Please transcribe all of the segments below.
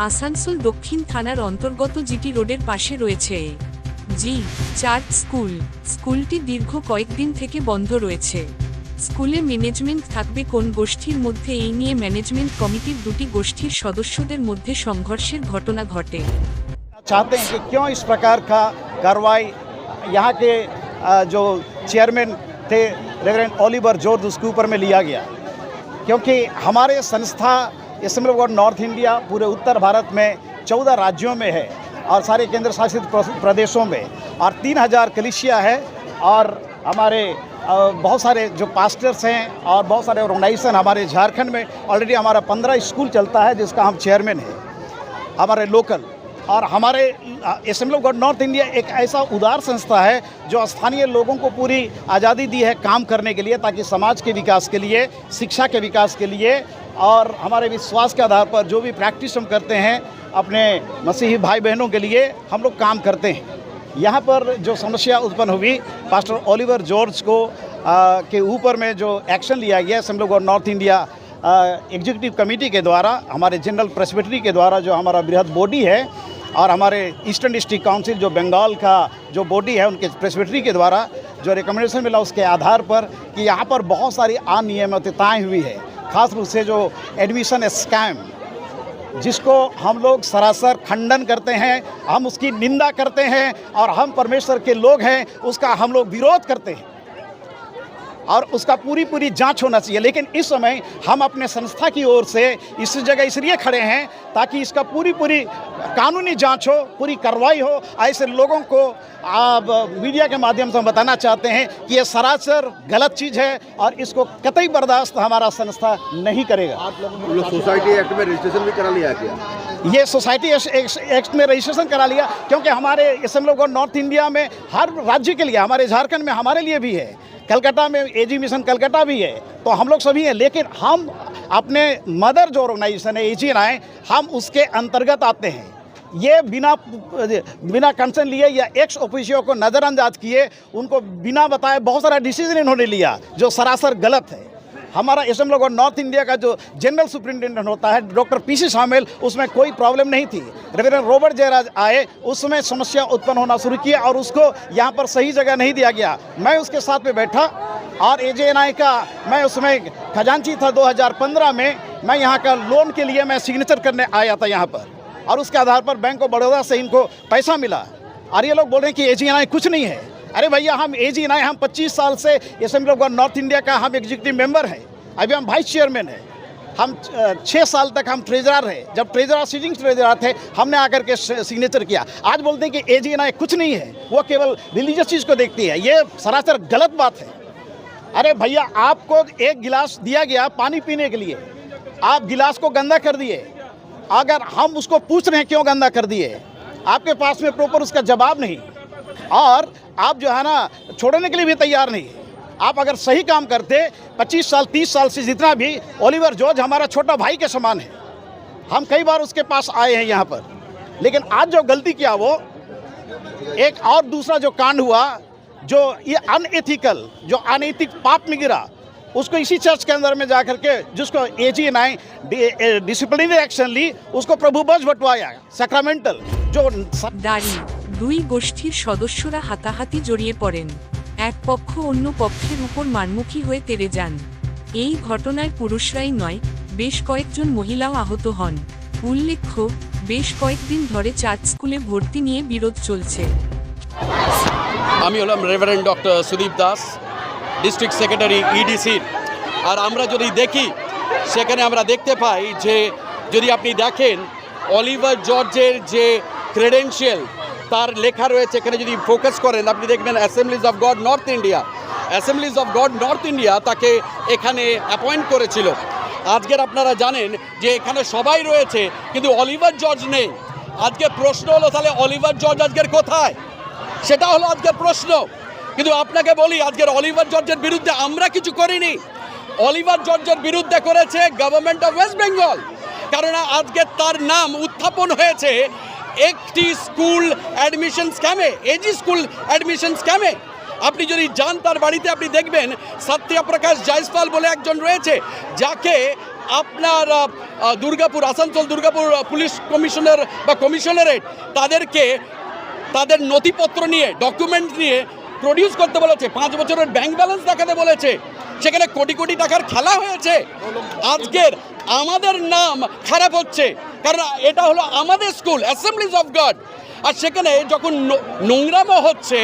আসানসোল দক্ষিণ থানার অন্তর্গত জিটি রোডের পাশে রয়েছে জি চার্চ স্কুল স্কুলটি দীর্ঘ কয়েকদিন থেকে বন্ধ রয়েছে স্কুলে ম্যানেজমেন্ট থাকবে কোন গোষ্ঠীর মধ্যে এই নিয়ে ম্যানেজমেন্ট কমিটির দুটি গোষ্ঠীর সদস্যদের মধ্যে সংঘর্ষের ঘটনা ঘটে चाहते हैं कि क्यों इस प्रकार का कार्रवाई यहाँ के अ, जो चेयरमैन थे रेवरेंड ओलिवर जॉर्ज उसके ऊपर में लिया गया क्योंकि हमारे संस्था असेंबली ऑफ़ नॉर्थ इंडिया पूरे उत्तर भारत में चौदह राज्यों में है और सारे केंद्र शासित प्रदेशों में। और तीन हज़ार कलिशिया है और हमारे बहुत सारे जो पास्टर्स हैं और बहुत सारे ऑर्गेनाइजेशन हमारे झारखंड में। ऑलरेडी हमारा पंद्रह स्कूल चलता है जिसका हम चेयरमैन हैं। हमारे लोकल और हमारे assembly of God north India एक ऐसा उदार संस्था है जो स्थानीय लोगों को पूरी आज़ादी दी है काम करने के लिए ताकि समाज के विकास के लिए, शिक्षा के विकास के लिए और हमारे विश्वास के आधार पर जो भी प्रैक्टिस हम करते हैं अपने मसीही भाई बहनों के लिए हम लोग काम करते हैं। यहाँ पर जो समस्या उत्पन्न हुई पास्टर ओलिवर जॉर्ज को आ, के ऊपर में जो एक्शन लिया गया assembly of God north India executive committee के द्वारा हमारे जनरल प्रेसिडेंट्री के द्वारा जो हमारा बृहद बॉडी है और हमारे ईस्टर्न डिस्ट्रिक्ट काउंसिल जो बंगाल का जो बॉडी है उनके प्रेसिडेंट्री के द्वारा जो रिकमेंडेशन मिला उसके आधार पर कि यहाँ पर बहुत सारी अनियमितताएँ हुई है। खास रूप से जो एडमिशन स्कैम जिसको हम लोग सरासर खंडन करते हैं, हम उसकी निंदा करते हैं और हम परमेश्वर के लोग हैं, उसका हम लोग विरोध करते हैं। और उसका पूरी पूरी जाँच होना चाहिए, लेकिन इस समय हम अपने संस्था की ओर से इस जगह इसलिए खड़े हैं ताकि इसका पूरी पूरी कानूनी जाँच हो पूरी कार्रवाई हो। ऐसे लोगों को आप मीडिया के माध्यम से हम बताना चाहते हैं कि ये सरासर गलत चीज़ है और इसको कतई बर्दाश्त हमारा संस्था नहीं करेगा। हम लोग सोसाइटी एक्ट में रजिस्ट्रेशन भी करा लिया क्या? ये सोसाइटी एक्ट में रजिस्ट्रेशन करा लिया क्योंकि हमारे असेंबली ऑफ़ नॉर्थ इंडिया में हर राज्य के लिए हमारे झारखंड में हमारे लिए भी है। कलकत्ता में एजी मिशन कलकत्ता भी है। तो हम लोग सभी हैं लेकिन हम अपने मदर जो ऑर्गेनाइजेशन है एजी आए हम उसके अंतर्गत आते हैं। ये बिना बिना कंसर्न लिए या एक्स ऑफिसियो को नज़रअंदाज किए, उनको बिना बताए बहुत सारा डिसीज़न इन्होंने लिया, जो सरासर गलत है। हमारा असेंबली ऑफ़ नॉर्थ इंडिया का जो जनरल सुप्रिंटेंडेंट होता है डॉक्टर पीसी शामिल उसमें कोई प्रॉब्लम नहीं थी। रेवरेंड रॉबर्ट जयराज आए, उसमें समस्या उत्पन्न होना शुरू किया और उसको यहाँ पर सही जगह नहीं दिया गया। मैं उसके साथ में बैठा और ए जे का, मैं उसमें खजांची था 2015 में, मैं यहाँ का लोन के लिए मैं सिग्नेचर करने आया था यहाँ पर। और उसके आधार पर बैंक ऑफ़ बड़ौदा से इनको पैसा मिला। और ये लोग बोल रहे हैं कि ए जी कुछ नहीं है। अरे भैया, हम ए जी हम 25 साल से असेंबली ऑफ़ नॉर्थ इंडिया का हम एग्जीक्यूटिव मेंबर हैं। अभी हम वाइस चेयरमैन हैं। हम छः साल तक हम ट्रेजरर रहे जब ट्रेजरर सीटिंग ट्रेजरर थे, हमने आकर के सिग्नेचर किया। आज बोलते हैं कि ए जी कुछ नहीं है। वो केवल रिलीजियस चीज़ को देखती है। ये सरासर गलत बात है। अरे भैया, आपको एक गिलास दिया गया पानी पीने के लिए। आप गिलास को गंदा कर दिए। अगर हम उसको पूछ रहे हैं क्यों गंदा कर दिए, आपके पास में प्रॉपर उसका जवाब नहीं। और आप जो है ना, छोड़ने के लिए भी तैयार नहीं। आप अगर सही काम करते 25 साल 30 साल से जितना भी, ओलिवर जॉर्ज हमारा छोटा भाई के समान है। हम कई बार उसके पास आए हैं यहाँ पर। लेकिन आज जो गलती किया वो, एक और दूसरा जो कांड हुआ, जो ये अनएथिकल, जो अनैतिक पाप में गिरा उसको इसी चर्च के अंदर में जा करके जिसको A G nine disciplinary action ली उसको प्रभु बज बटवाया सैक्रामेंटल जो দাড়ি দুই গোষ্ঠীর সদস্যরা হাতাহাতি জড়িয়ে পড়েন এক পক্ষ অন্য পক্ষের উপর মারমুখী হয়ে তেড়ে যান এই ঘটনায় পুরুষরাই নয় বেশ কয়েকজন মহিলাও আহত হন উল্লেখ্য বেশ কয়েকদিন ধরে চার্চ স্কুলে ভর্তি নিয়ে বিরোধ চলছে আমি হলাম reverend doctor Sudip Das District secretary ইডিসির আর আমরা যদি দেখি, সেখানে আমরা দেখতে পাই যে, যদি আপনি দেখেন অলিভার জর্জের যে ক্রেডেন্সিয়াল তার লেখা রয়েছে, এখানে যদি ফোকাস করেন, আপনি দেখবেন assemblies of God north India assemblies of God north India তাকে এখানে অ্যাপয়েন্ট করেছিল। আজকের আপনারা জানেন যে, এখানে সবাই রয়েছে, কিন্তু অলিভার জর্জ নেই। আজকে প্রশ্ন হলো, তাহলে অলিভার জর্জ আজকের কোথায়? সেটা হলো আজকের প্রশ্ন। কিন্তু আপনাকে বলি, আজকের অলিভার জর্জের বিরুদ্ধে আমরা কিছু করিনি। অলিভার জর্জের বিরুদ্ধে করেছে গভর্নমেন্ট অফ ওয়েস্ট বেঙ্গল কারণ আজকে তার নাম উত্থাপন হয়েছে একটি স্কুল অ্যাডমিশন স্ক্যামে এজি স্কুল অ্যাডমিশন স্ক্যামে আপনি যদি যান তার বাড়িতে, আপনি দেখবেন সত্যপ্রকাশ জয়সপাল বলে একজন রয়েছে, যাকে আপনার দুর্গাপুর, আসানসোল দুর্গাপুর পুলিশ কমিশনার বা কমিশনারেট তাদেরকে, তাদের নথিপত্র নিয়ে ডকুমেন্ট নিয়ে প্রডিউস করতে বলেছে। পাঁচ বছরের ব্যাংক ব্যালেন্স দেখাতে বলেছে। সেখানে কোটি কোটি টাকার খেলা হয়েছে। আজকের আমাদের নাম খারাপ হচ্ছে। কারণ এটা হলো আমাদের স্কুল অ্যাসেম্বলিজ অফ গড আর সেখানে যখন নোংরামো হচ্ছে,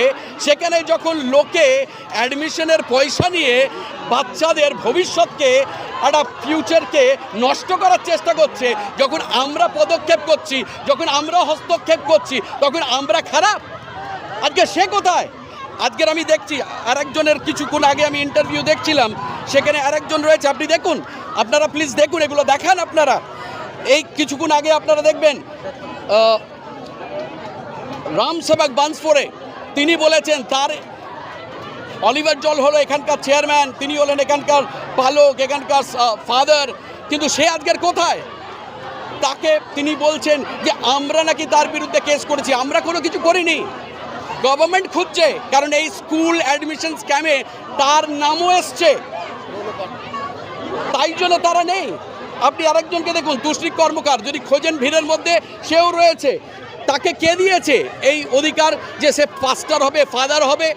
সেখানে যখন লোকে অ্যাডমিশনের পয়সা নিয়ে বাচ্চাদের ভবিষ্যৎকে, একটা ফিউচারকে নষ্ট করার চেষ্টা করছে, যখন আমরা পদক্ষেপ করছি, যখন আমরা হস্তক্ষেপ করছি, তখন আমরা খারাপ। আজকে সে কোথায়? আজকের আমি দেখছি আরেকজনের কিছুক্ষণ আগে আমি ইন্টারভিউ দেখছিলাম সেখানে আরেকজন রয়েছে আপনি দেখুন আপনারা প্লিজ দেখুন এগুলো দেখান আপনারা। এই কিছুক্ষণ আগে আপনারা দেখবেন আহ, রাম সেবক বান্সফোরে তিনি বলেছেন তার অলিভার জল হলো এখানকার চেয়ারম্যান তিনি হলেন এখানকার পালক এখানকার ফাদার কিন্তু সে আজকের কোথায়? তাকে তিনি বলছেন যে আমরা নাকি তার বিরুদ্ধে কেস করেছি আমরা কোনো কিছু করিনি। গভর্নমেন্ট খুঁজছে, কারণ এই স্কুল অ্যাডমিশন স্ক্যামে তার নামও এসছে। তাই জন্য তারা নেই। আপনি আরেকজনকে দেখুন তুষ্টিক কর্মকার, যদি খোঁজেন ভিড়ের মধ্যে, সেও রয়েছে। তাকে কে দিয়েছে? এই অধিকার যে সে পাস্টার হবে ফাদার হবে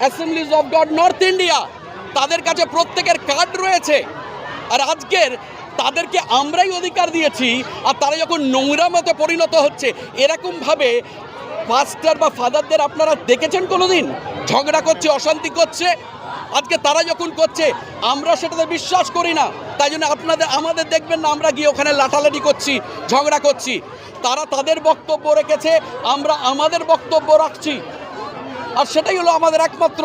assemblies of God north India তাদের কাছে প্রত্যেকের কার্ড রয়েছে। আর আজকের তাদেরকে আমরাই অধিকার দিয়েছি, আর তারা যখন নোংরা মতে পরিণত হচ্ছে, এরকমভাবে পাস্টার বা ফাদারদের আপনারা দেখেছেন কোনোদিন? ঝগড়া করছে, অশান্তি করছে। আজকে তারা যখন করছে, আমরা সেটাতে বিশ্বাস করি না। তাই জন্য আপনাদের, আমাদের দেখবেন না, আমরা গিয়ে ওখানে লাঠালাঠি করছি, ঝগড়া করছি। তারা তাদের বক্তব্য রেখেছে, আমরা আমাদের বক্তব্য রাখছি। আর সেটাই হলো আমাদের একমাত্র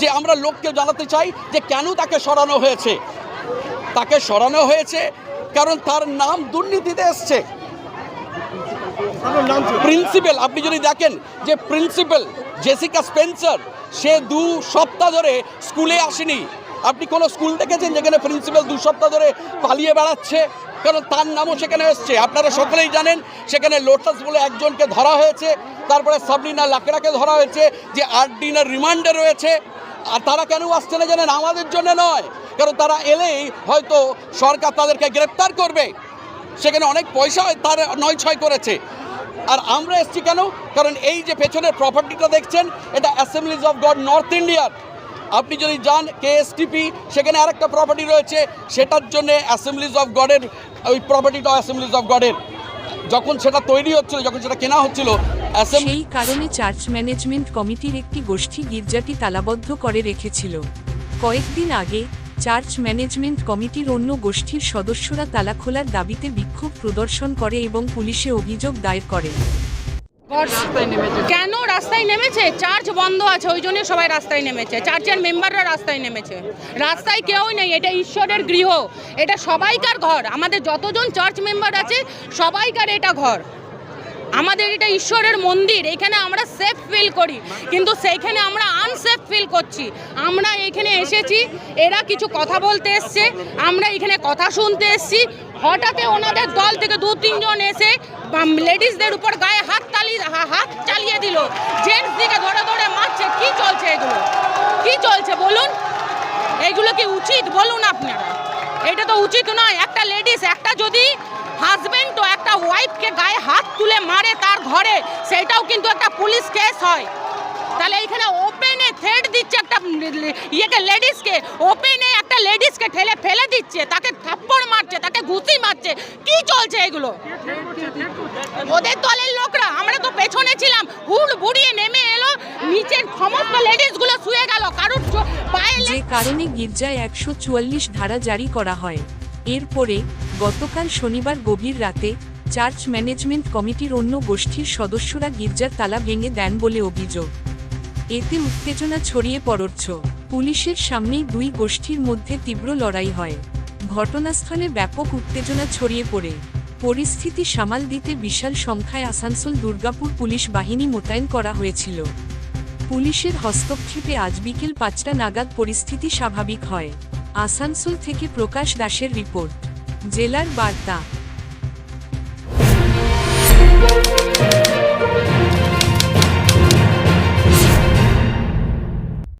যে আমরা লোককে জানাতে চাই যে কেন তাকে সরানো হয়েছে। তাকে সরানো হয়েছে কারণ তার নাম দুর্নীতিতে এসছে। প্রিন্সিপাল, আপনি যদি দেখেন যে প্রিন্সিপাল জেসিকা স্পেন্সার, সে দু সপ্তাহ ধরে স্কুলে আসেনি। আপনি কোনো স্কুল দেখেছেন যেখানে প্রিন্সিপাল দু সপ্তাহ ধরে পালিয়ে বেড়াচ্ছে? কারণ তার নামও সেখানে এসছে। আপনারা সকলেই জানেন, সেখানে লোটাস বলে একজনকে ধরা হয়েছে, তারপরে সাবলিনা লাকড়াকে ধরা হয়েছে, যে আট দিনের রিমান্ডে রয়েছে। আর তারা কেন আসছে না জানেন? আমাদের জন্য নয়। কারণ তারা এলেই হয়তো সরকার তাদেরকে গ্রেপ্তার করবে। সেখানে অনেক পয়সা তার নয় ছয় করেছে। আর আমরা এসছি কেন? কারণ এই যে পেছনের প্রপার্টিটা দেখছেন, এটা অ্যাসেম্বলিজ অফ গড নর্থ ইন্ডিয়ার আপনি যদি যান কেএসটিপি সেখানে আরেকটা প্রপার্টি রয়েছে, সেটার জন্য অ্যাসেম্বলিজ অফ গডের ওই প্রপার্টিটা অ্যাসেম্বলিজ অফ গডের যখন সেটা তৈরি হচ্ছিল, যখন সেটা কেনা হচ্ছিল সেই কারণে চার্চ ম্যানেজমেন্ট কমিটির একটি গোষ্ঠী গির্জাটি তালাবদ্ধ করে রেখেছিল। কয়েকদিন আগে চার্চ ম্যানেজমেন্ট কমিটির অন্য গোষ্ঠীর সদস্যরা তালা খোলার দাবিতে বিক্ষোভ প্রদর্শন করে এবং পুলিশে অভিযোগ দায়ের করে। কেন রাস্তায় নেমেছে? চার্চ বন্ধ আছে, ওই জন্য সবাই রাস্তায় নেমেছে। চার্চের মেম্বাররা রাস্তায় নেমেছে। রাস্তায় কেউ নেই, এটা ঈশ্বরের গৃহ। এটা সবাইকার ঘর। আমাদের যতজন চার্চ মেম্বার আছে, সবাইকার এটা ঘর। আমাদের এটা ঈশ্বরের মন্দির, এখানে আমরা সেফ ফিল করি। কিন্তু সেইখানে আমরা আনসেফ ফিল করছি। আমরা এখানে এসেছি, এরা কিছু কথা বলতে এসছে, আমরা এখানে কথা শুনতে এসছি। হঠাৎ ওনাদের দল থেকে দু তিনজন এসে লেডিসদের উপর গায়ে হাত তালি হাত চালিয়ে দিল। জেন্টস দিকে ধরে ধরে মারছে। কি চলছে এগুলো? কি চলছে বলুন? এগুলো কি উচিত? বলুন আপনারা। এটা তো উচিত নয়। একটা লেডিস একটা যদি হাজবেন্ড তো একটা ওয়াইফকে গায়ে হাত তুলে মারে তার ঘরে সেটাও কিন্তু একটা পুলিশ কেস হয়। তাহলে এখানে ওপেনে থ্রেড দিচ্ছে একটা ইয়েকে লেডিসকে ওপেনে একটা লেডিসকে ঠেলে ফেলে দিচ্ছে তাকে থাপ্পড় মারছে তাকে ঘুষি মারছে কি চলছে এগুলো? ওদের দলের লোকরা আমরা তো পেছনে ছিলাম হুড় বুড়িয়ে নেমে এলো নিচের সমস্ত লেডিসগুলো শুয়ে গেল কারুর পায়ে যে কারণে গির্জায় একশো চুয়াল্লিশ ধারা জারি করা হয়। এরপরে গতকাল শনিবার গভীর রাতে চার্চ ম্যানেজমেন্ট কমিটির অন্য গোষ্ঠীর সদস্যরা গির্জার তালা ভেঙে দেন বলে অভিযোগ। এতে উত্তেজনা ছড়িয়ে পড়ছ পুলিশের সামনেই দুই গোষ্ঠীর মধ্যে তীব্র লড়াই হয়। ঘটনাস্থলে ব্যাপক উত্তেজনা ছড়িয়ে পড়ে। পরিস্থিতি সামাল দিতে বিশাল সংখ্যায় আসানসোল দুর্গাপুর পুলিশ বাহিনী মোতায়েন করা হয়েছিল। পুলিশের হস্তক্ষেপে আজ বিকেল পাঁচটা নাগাদ পরিস্থিতি স্বাভাবিক হয়। আসানসোল থেকে প্রকাশ দাসের রিপোর্ট। জেলার বার্তা।